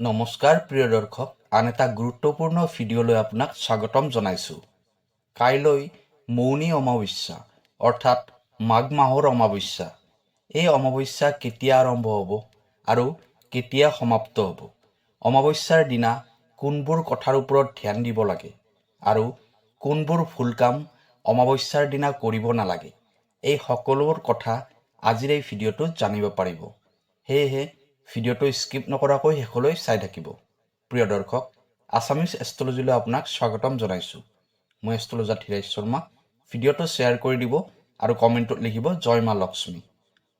নমস্কাৰ, প্ৰিয় দৰ্শক। আন এটা গুৰুত্বপূৰ্ণ ভিডিঅ'লৈ আপোনাক স্বাগতম জনাইছোঁ। কাইলৈ মৌনী অমাৱস্যা, অৰ্থাৎ মাঘ মাহৰ অমাৱস্যা। এই অমাৱস্যা কেতিয়া আৰম্ভ হ'ব আৰু কেতিয়া সমাপ্ত হ'ব? অমাৱস্যাৰ দিনা কোনবোৰ কথাৰ ওপৰত ধ্যান দিব লাগে আৰু কোনবোৰ ভুল কাম অমাৱস্যাৰ দিনা কৰিব নালাগে? এই সকলোবোৰ কথা আজিৰ এই ভিডিঅ'টোত জানিব পাৰিব। সেয়েহে ভিডিঅ'টো স্কিপ নকৰাকৈ শেষলৈ চাই থাকিব। প্ৰিয় দৰ্শক আছামিজ এষ্ট্ৰলজিলৈ আপোনাক স্বাগতম জনাইছোঁ। মই এষ্ট্ৰলজাৰ ধীৰাজ শৰ্মা, ভিডিঅ'টো শ্বেয়াৰ কৰি দিব আৰু কমেণ্টত লিখিব জয় মা লক্ষ্মী।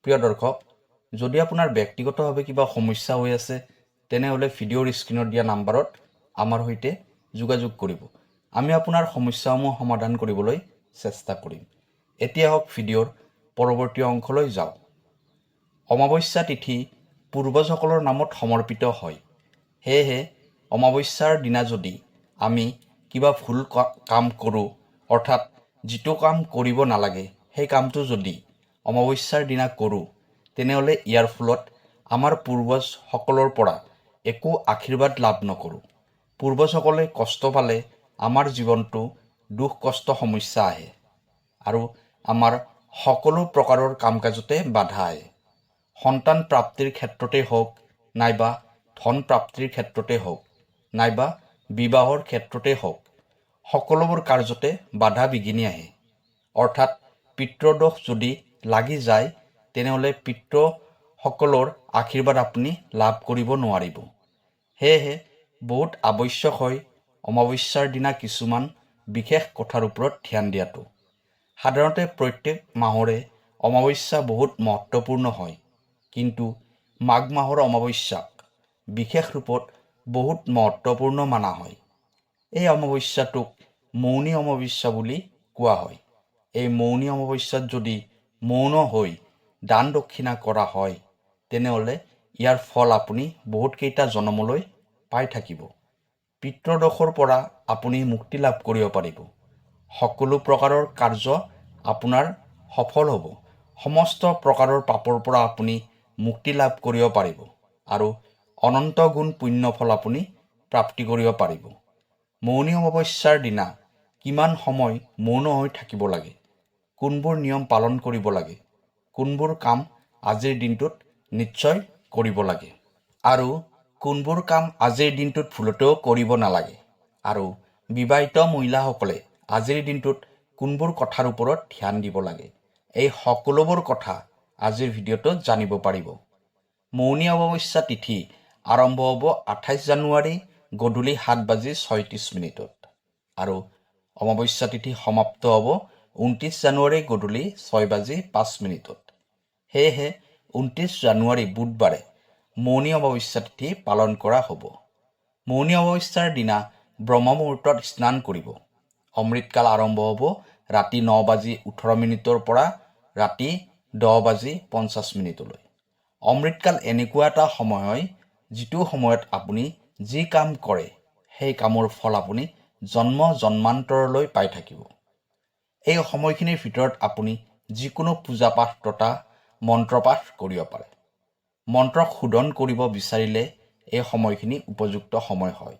প্ৰিয় দৰ্শক, যদি আপোনাৰ ব্যক্তিগতভাৱে কিবা সমস্যা হৈ আছে, তেনেহ'লে ভিডিঅ'ৰ স্ক্ৰীণত দিয়া নাম্বাৰত আমাৰ সৈতে যোগাযোগ কৰিব। আমি আপোনাৰ সমস্যাসমূহ সমাধান কৰিবলৈ চেষ্টা কৰিম। এতিয়া হওক ভিডিঅ'ৰ পৰৱৰ্তী অংশলৈ যাওঁ। অমাৱস্যা তিথি পূৰ্বজসকলৰ নামত সমৰ্পিত হয়। সেয়েহে, অমাৱস্যাৰ দিনা যদি আমি কিবা ভুল কাম কৰোঁ, অৰ্থাৎ যিটো কাম কৰিব নালাগে, সেই কামটো যদি অমাৱস্যাৰ দিনা কৰোঁ, তেনেহ'লে ইয়াৰ ফলত আমাৰ পূৰ্বজসকলৰ পৰা একো আশীৰ্বাদ লাভ নকৰোঁ। পূৰ্বজসকলে কষ্ট পালে আমাৰ জীৱনটো দুখ কষ্ট সমস্যা আহে আৰু আমাৰ সকলো প্ৰকাৰৰ কাম কাজতে বাধা আহে। সন্তান প্ৰাপ্তিৰ ক্ষেত্ৰতে হওক নাইবা ধন প্ৰাপ্তিৰ ক্ষেত্ৰতে হওক নাইবা বিবাহৰ ক্ষেত্ৰতে হওক সকলোবোৰ কাৰ্যতে বাধা বিঘিনি আহে। অৰ্থাৎ পিতৃদোষ যদি লাগি যায়, তেনেহ'লে পিতৃসকলৰ আশীৰ্বাদ আপুনি লাভ কৰিব নোৱাৰিব। সেয়েহে বহুত আৱশ্যক হয় অমাৱস্যাৰ দিনা কিছুমান বিশেষ কথাৰ ওপৰত ধ্যান দিয়াটো। সাধাৰণতে প্ৰত্যেক মাহৰে অমাৱস্যা বহুত মহত্বপূৰ্ণ হয়। কিন্তু মাঘ মাহৰ অমাৱস্যাক বিশেষ ৰূপত বহুত মহত্বপূৰ্ণ মানা হয়। এই অমাৱস্যাটোক মৌনী অমাৱস্যা বুলি কোৱা হয়। এই মৌনী অমাৱস্যাত যদি মৌন হৈ দান দক্ষিণা কৰা হয়, তেনেহ'লে ইয়াৰ ফল আপুনি বহুতকেইটা জনমলৈ পাই থাকিব। পিতৃদোষৰ পৰা আপুনি মুক্তি লাভ কৰিব পাৰিব। সকলো প্ৰকাৰৰ কাৰ্য আপোনাৰ সফল হ'ব। সমস্ত প্ৰকাৰৰ পাপৰ পৰা আপুনি মুক্তি লাভ কৰিব পাৰিব আৰু অনন্ত গুণ পুণ্য ফল আপুনি প্ৰাপ্তি কৰিব পাৰিব। মৌনী অমাৱস্যাৰ দিনা কিমান সময় মৌন হৈ থাকিব লাগে? কোনবোৰ নিয়ম পালন কৰিব লাগে? কোনবোৰ কাম আজিৰ দিনটোত নিশ্চয় কৰিব লাগে? আৰু কোনবোৰ কাম আজিৰ দিনটোত ভুলতেও কৰিব নালাগে? আৰু বিবাহিত মহিলাসকলে আজিৰ দিনটোত কোনবোৰ কথাৰ ওপৰত ধ্যান দিব লাগে? এই সকলোবোৰ কথা আজিৰ ভিডিঅ'টোত জানিব পাৰিব। মৌনী অমাৱস্যা তিথি আৰম্ভ হ'ব আঠাইছ জানুৱাৰী, গধূলি সাত বাজি ছয়ত্ৰিছ মিনিটত। আৰু অমাৱস্যা তিথি সমাপ্ত হ'ব ঊনত্ৰিছ জানুৱাৰী, গধূলি ছয় বাজি পাঁচ মিনিটত। সেয়েহে ঊনত্ৰিছ জানুৱাৰী বুধবাৰে মৌনী অমাৱস্যা তিথি পালন কৰা হ'ব। মৌনী অমাৱস্যাৰ দিনা ব্ৰহ্ম মুহূৰ্তত স্নান কৰিব। অমৃতকাল আৰম্ভ হ'ব ৰাতি ন বাজি ওঠৰ মিনিটৰ পৰা ৰাতি দহ বাজি পঞ্চাছ মিনিটলৈ। অমৃতকাল এনেকুৱা এটা সময় যিটো সময়ত আপুনি যি কাম কৰে সেই কামৰ ফল আপুনি জন্ম জন্মান্তৰলৈ পাই থাকিব। এই সময়খিনিৰ ভিতৰত আপুনি যিকোনো পূজা পাঠ তথা মন্ত্ৰপাঠ কৰিব পাৰে। মন্ত্ৰ শোধন কৰিব বিচাৰিলে এই সময়খিনি উপযুক্ত সময় হয়।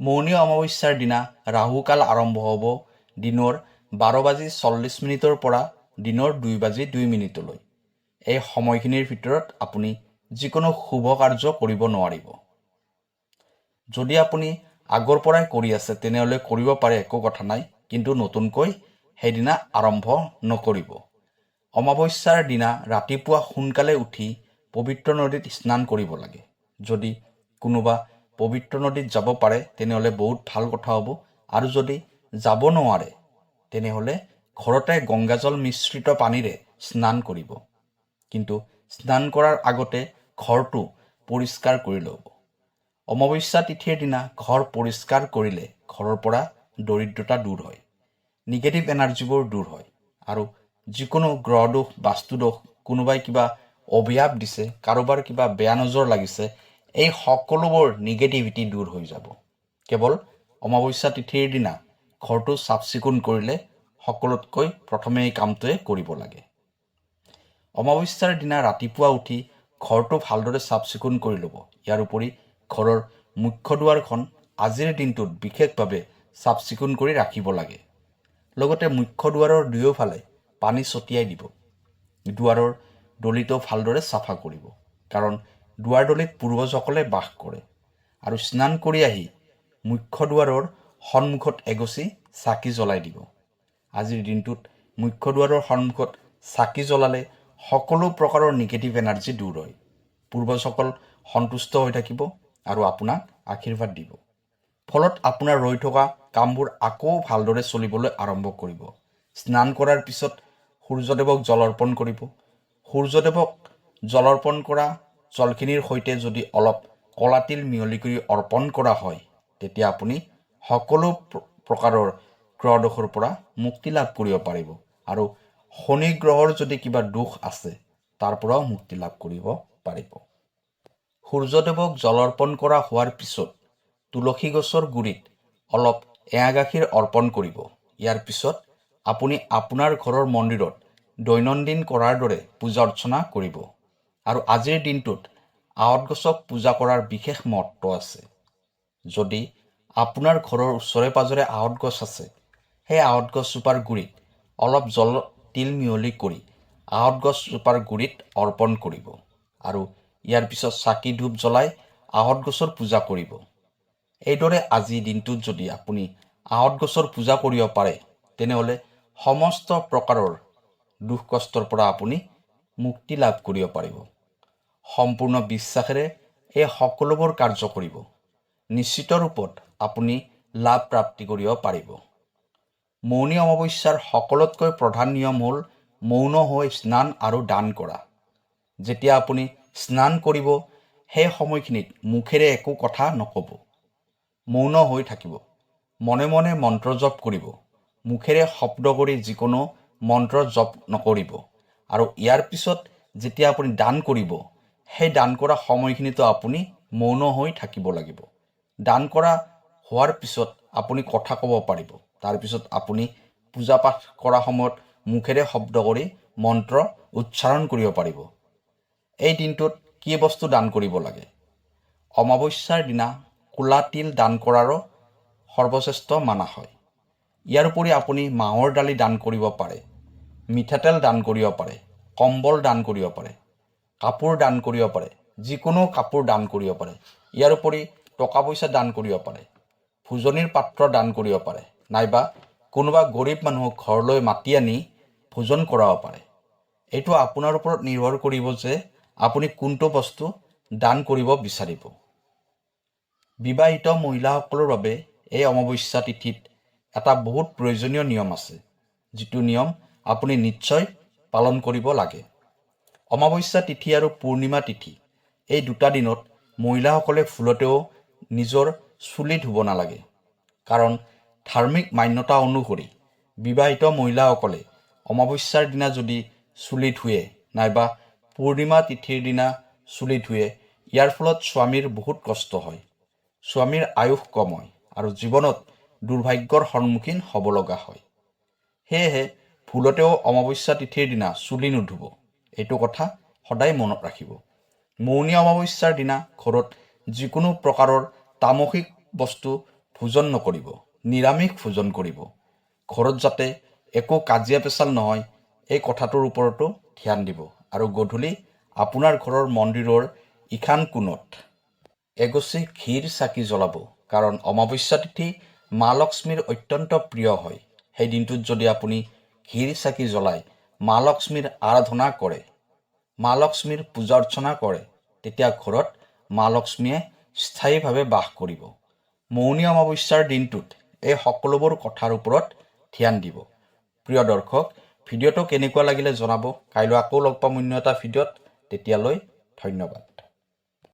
মৌনী অমাৱস্যাৰ দিনা ৰাহুকাল আৰম্ভ হ'ব। দিনৰ বাৰ বাজি চল্লিছ মিনিটৰ পৰা দিনৰ দুই বাজি দুই মিনিটলৈ। এই সময়খিনিৰ ভিতৰত আপুনি যিকোনো শুভ কাৰ্য কৰিব নোৱাৰিব। যদি আপুনি আগৰ পৰাই কৰি আছে, তেনেহ'লে কৰিব পাৰে একো কথা নাই, কিন্তু নতুনকৈ সেইদিনা আৰম্ভ নকৰিব। অমাৱস্যাৰ দিনা ৰাতিপুৱা সোনকালে উঠি পবিত্ৰ নদীত স্নান কৰিব লাগে। যদি কোনোবা পবিত্ৰ নদীত যাব পাৰে, তেনেহ'লে বহুত ভালো কথা হ'ব। আৰু যদি যাব নোৱাৰে, তেনেহ'লে ঘৰতে গংগাজল মিশ্ৰিত পানীৰে স্নান কৰিব। কিন্তু স্নান কৰাৰ আগতে ঘৰটো পৰিষ্কাৰ কৰি ল'ব। অমাৱস্যা তিথিৰ দিনা ঘৰ পৰিষ্কাৰ কৰিলে ঘৰৰ পৰা দৰিদ্ৰতা দূৰ হয়, নিগেটিভ এনাৰ্জিবোৰ দূৰ হয় আৰু যিকোনো গ্ৰহ দোষ বাস্তু দোষ কোনোবাই কিবা অভিশাপ দিছে, কাৰোবাৰ কিবা বেয়া নজৰ লাগিছে, এই সকলোবোৰ নিগেটিভিটি দূৰ হৈ যাব। কেৱল অমাৱস্যা তিথিৰ দিনা ঘৰটো চাফ চিকুণ কৰিলে সকলোতকৈ প্ৰথমে এই কামটোৱে কৰিব লাগে। অমাৱস্যাৰ দিনা ৰাতিপুৱা উঠি ঘৰটো ভালদৰে চাফ চিকুণ কৰি ল'ব। ইয়াৰ উপৰি ঘৰৰ মুখ্য দুৱাৰখন আজিৰ দিনটোত বিশেষভাৱে চাফ চিকুণ কৰি ৰাখিব লাগে। লগতে মুখ্য দুৱাৰৰ দুয়োফালে পানী ছটিয়াই দিব। দুৱাৰৰ দলিটো ভালদৰে চাফা কৰিব, কাৰণ দুৱাৰদলিত পূৰ্বজসকলে বাস কৰে। আৰু স্নান কৰি আহি মুখ্য দুৱাৰৰ সন্মুখত এগছি চাকি জ্বলাই দিব। আজিৰ দিনটোত মুখ্য দুৱাৰৰ সন্মুখত চাকি জ্বলালে সকলো প্ৰকাৰৰ নিগেটিভ এনাৰ্জি দূৰ হয়। পূৰ্বজসকল সন্তুষ্ট হৈ থাকিব আৰু আপোনাক আশীৰ্বাদ দিব। ফলত আপোনাৰ ৰৈ থকা কামবোৰ আকৌ ভালদৰে চলিবলৈ আৰম্ভ কৰিব। স্নান কৰাৰ পিছত সূৰ্যদেৱক জল অৰ্পণ কৰিব। সূৰ্যদেৱক জল অৰ্পণ কৰা জলখিনিৰ সৈতে যদি অলপ কলা তিল মিহলি কৰি অৰ্পণ কৰা হয় তেতিয়া আপুনি সকলো প্ৰ- গ্ৰহদোষৰ পৰা মুক্তি লাভ কৰিব পাৰিব। আৰু শনি গ্ৰহৰ যদি কিবা দোষ আছে তাৰ পৰাও মুক্তি লাভ কৰিব পাৰিব। সূৰ্যদেৱক জল অৰ্পণ কৰা হোৱাৰ পিছত তুলসী গছৰ গুৰিত অলপ এৱা গাখীৰ অৰ্পণ কৰিব। ইয়াৰ পিছত আপুনি আপোনাৰ ঘৰৰ মন্দিৰত দৈনন্দিন কৰাৰ দৰে পূজা অৰ্চনা কৰিব। আৰু আজিৰ দিনটোত আৱত গছক পূজা কৰাৰ বিশেষ মহত্ব আছে। যদি আপোনাৰ ঘৰৰ ওচৰে পাঁজৰে আৱত গছ আছে সেই আৱত গছজোপাৰ গুৰিত, অলপ জল তিল মিহলি কৰি আৱত গছজোপাৰ গুৰিত অৰ্পণ কৰিব আৰু ইয়াৰ পিছত চাকি ধূপ জ্বলাই আৱত গছৰ পূজা কৰিব। এইদৰে আজিৰ দিনটোত যদি আপুনি আৱত গছৰ পূজা কৰিব পাৰে, তেনেহ'লে সমস্ত প্ৰকাৰৰ দুখ কষ্টৰ পৰা আপুনি মুক্তি লাভ কৰিব পাৰিব। সম্পূৰ্ণ বিশ্বাসেৰে এই সকলোবোৰ কাৰ্য কৰিব। নিশ্চিত ৰূপত আপুনি লাভ প্ৰাপ্তি কৰিব পাৰিব। মৌনী অমাৱস্যাৰ সকলোতকৈ প্ৰধান নিয়ম হ'ল মৌন হৈ স্নান আৰু দান কৰা। যেতিয়া আপুনি স্নান কৰিব, সেই সময়খিনিত মুখেৰে একো কথা নক'ব। মৌন হৈ থাকিব। মনে মনে মন্ত্ৰ জপ কৰিব। মুখেৰে শব্দ কৰি যিকোনো মন্ত্ৰ জপ নকৰিব। আৰু ইয়াৰ পিছত যেতিয়া আপুনি দান কৰিব, সেই দান কৰা সময়খিনিতো আপুনি মৌন হৈ থাকিব লাগিব। দান কৰা হোৱাৰ পিছত আপুনি কথা ক'ব পাৰিব। তাৰপিছত আপুনি পূজা পাঠ কৰা সময়ত মুখেৰে শব্দ কৰি মন্ত্ৰ উচ্চাৰণ কৰিব পাৰিব। এই দিনটোত কি বস্তু দান কৰিব লাগে? অমাৱস্যাৰ দিনা ক'লা তিল দান কৰাৰো সৰ্বশ্ৰেষ্ঠ মানা হয়। ইয়াৰ উপৰি আপুনি মাহৰ দালি দান কৰিব পাৰে মিঠাতেল দান কৰিব পাৰে কম্বল দান কৰিব পাৰে কাপোৰ দান কৰিব পাৰে যিকোনো কাপোৰ দান কৰিব পাৰে। ইয়াৰ উপৰি টকা পইচা দান কৰিব পাৰে ভোজনীৰ পাত্ৰ দান কৰিব পাৰে নাইবা কোনোবা গৰীব মানুহক ঘৰলৈ মাতি আনি ভোজন কৰাব পাৰে। এইটো আপোনাৰ ওপৰত নিৰ্ভৰ কৰিব যে আপুনি কোনটো বস্তু দান কৰিব বিচাৰিব। বিবাহিত মহিলাসকলৰ বাবে এই অমাৱস্যা তিথিত এটা বহুত প্ৰয়োজনীয় নিয়ম আছে যিটো নিয়ম আপুনি নিশ্চয় পালন কৰিব লাগে। অমাৱস্যা তিথি আৰু পূৰ্ণিমা তিথি এই দুটা দিনত মহিলাসকলে ভুলতেও নিজৰ চুলি ধুব নালাগে কাৰণ ধাৰ্মিক মান্যতা অনুসৰি বিবাহিত মহিলাসকলে অমাৱস্যাৰ দিনা যদি চুলি ধুৱে, নাইবা পূৰ্ণিমা তিথিৰ দিনা চুলি ধুৱে, ইয়াৰ ফলত স্বামীৰ বহুত কষ্ট হয়। স্বামীৰ আয়ুস কম হয় আৰু জীৱনত দুৰ্ভাগ্যৰ সন্মুখীন হ'ব লগা হয়। সেয়েহে ভুলতেও অমাৱস্যা তিথিৰ দিনা চুলি নুধুব, এইটো কথা সদায় মনত ৰাখিব। মৌনী অমাৱস্যাৰ দিনা ঘৰত যিকোনো প্ৰকাৰৰ তামসিক বস্তু ভোজন নকৰিব। নিৰামিষ ভোজন কৰিব। ঘৰত যাতে একো কাজিয়া পেচাল নহয়, এই কথাটোৰ ওপৰতো ধ্যান দিব। আৰু গধূলি আপোনাৰ ঘৰৰ মন্দিৰৰ ইশান কোণত এগছি ঘিৰ চাকি জ্বলাব, কাৰণ অমাৱস্যা তিথি মা লক্ষ্মীৰ অত্যন্ত প্ৰিয় হয়। সেই দিনটোত যদি আপুনি ঘিৰ চাকি জ্বলাই মা লক্ষ্মীৰ আৰাধনা কৰে, মা লক্ষ্মীৰ পূজা অৰ্চনা কৰে, তেতিয়া ঘৰত মা লক্ষ্মীয়ে স্থায়ীভাৱে বাস কৰিব। মৌনী অমাৱস্যাৰ দিনটোত এই সকলোবোৰ কথাৰ ওপৰত ধ্যান দিব। প্ৰিয় দৰ্শক ভিডিঅ'টো কেনেকুৱা লাগিলে জনাব? কাইলৈ আকৌ লগ পাম অন্য এটা ভিডিঅ'ত। তেতিয়ালৈ ধন্যবাদ।